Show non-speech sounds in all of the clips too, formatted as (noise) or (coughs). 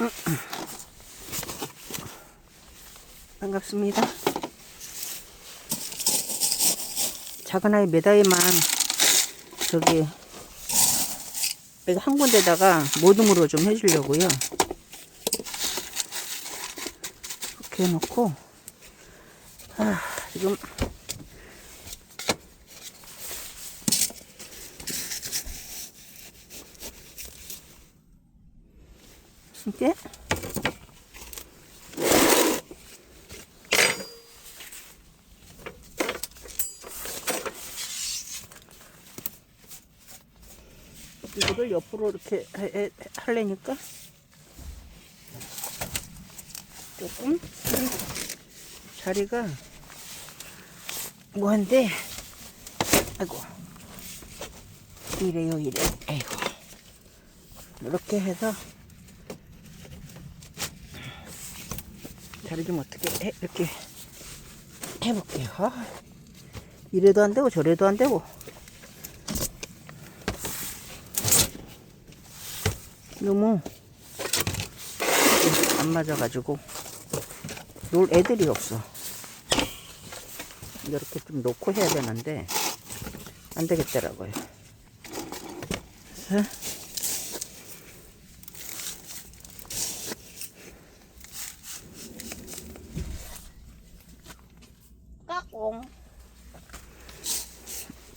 (coughs) 반갑습니다. 작은 아이 몇 아이만 저기 한 군데다가 모둠으로 좀 해주려고요. 이렇게 해놓고 아 지금 이게. 이거를 옆으로 이렇게 하려니까 조금 자리가 뭐한데 아이고 이래요 이래. 아이고 이렇게 해서 자리 좀 어떻게 해, 이렇게 해볼게요 아, 이래도 안 되고 저래도 안 되고 너무 안 맞아가지고 놀 애들이 없어. 이렇게 좀 놓고 해야 되는데 안 되겠더라고요. 그래서 까꿍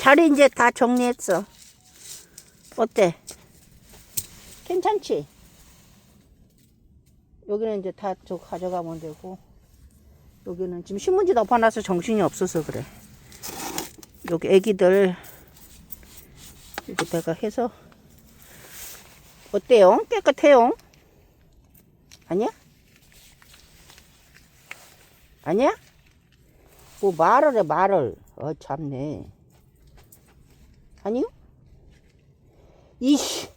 자리 이제 다 정리했어. 어때? 괜찮지? 여기는 이제 다 저 가져가면 되고 여기는 지금 신문지 덮어놔서 정신이 없어서 그래 여기 애기들 여기다가 해서 어때요? 깨끗해요? 아니야? 아니야? 뭐 말을 해 말을 어 참네 아니요? 이씨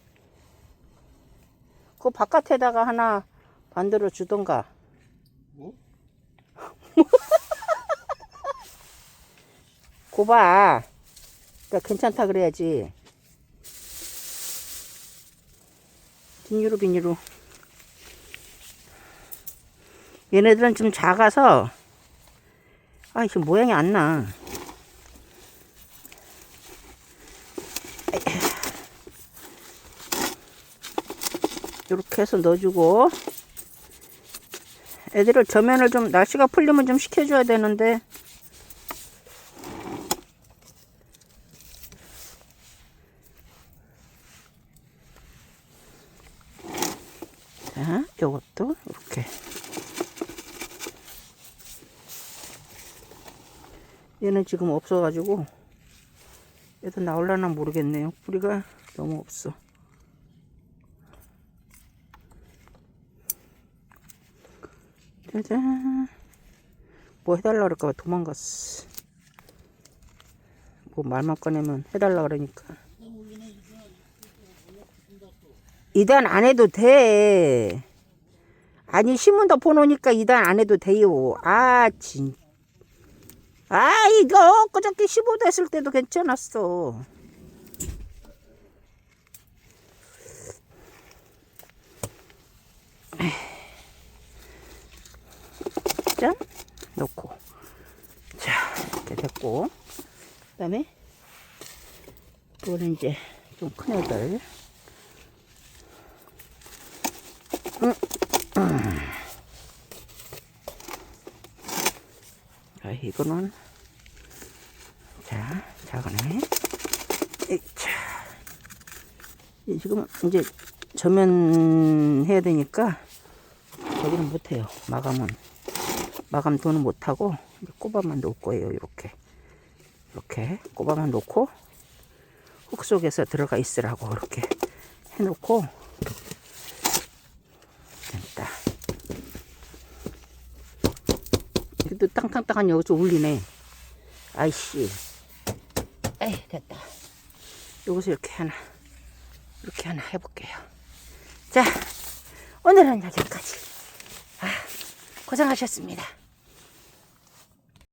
그 바깥에다가 하나 만들어 주던가. 뭐? (laughs) 고봐. 그러니까 괜찮다 그래야지. 비닐로 비닐로. 얘네들은 좀 작아서 아 지금 모양이 안 나. 이렇게 해서 넣어주고. 애들을 저면을 좀 날씨가 풀리면 좀 식혀줘야 되는데. 자 요것도 이렇게. 얘는 지금 없어가지고 얘도 나올라나 모르겠네요. 뿌리가 너무 없어 짜잔. 뭐 해달라 그럴까봐 도망갔어. 뭐 말만 꺼내면 해달라 그러니까. 이단 안 해도 돼. 아니 신문 덮어놓으니까 이단 안 해도 돼요. 아 진. 아 이거 엊그저께 15도 했을 때도 괜찮았어. 짠 넣고 자 이렇게 됐고 그 다음에 이거는 이제 좀 큰 애들. 음, 음. 자 이거는 자 작은 애. 지금 이제 저면 해야 되니까 여기는 못해요. 마감은. 마감 도는 못하고 꼬바만 놓을 거예요 이렇게 이렇게 꼬바만 놓고 흙 속에서 들어가 있으라고 이렇게 해놓고 됐다. 이것도 땅땅땅한 여기서 울리네. 아이씨. 에이 됐다. 여기서 이렇게 하나 이렇게 하나 해볼게요. 자 오늘은 여기까지. 아, 고생하셨습니다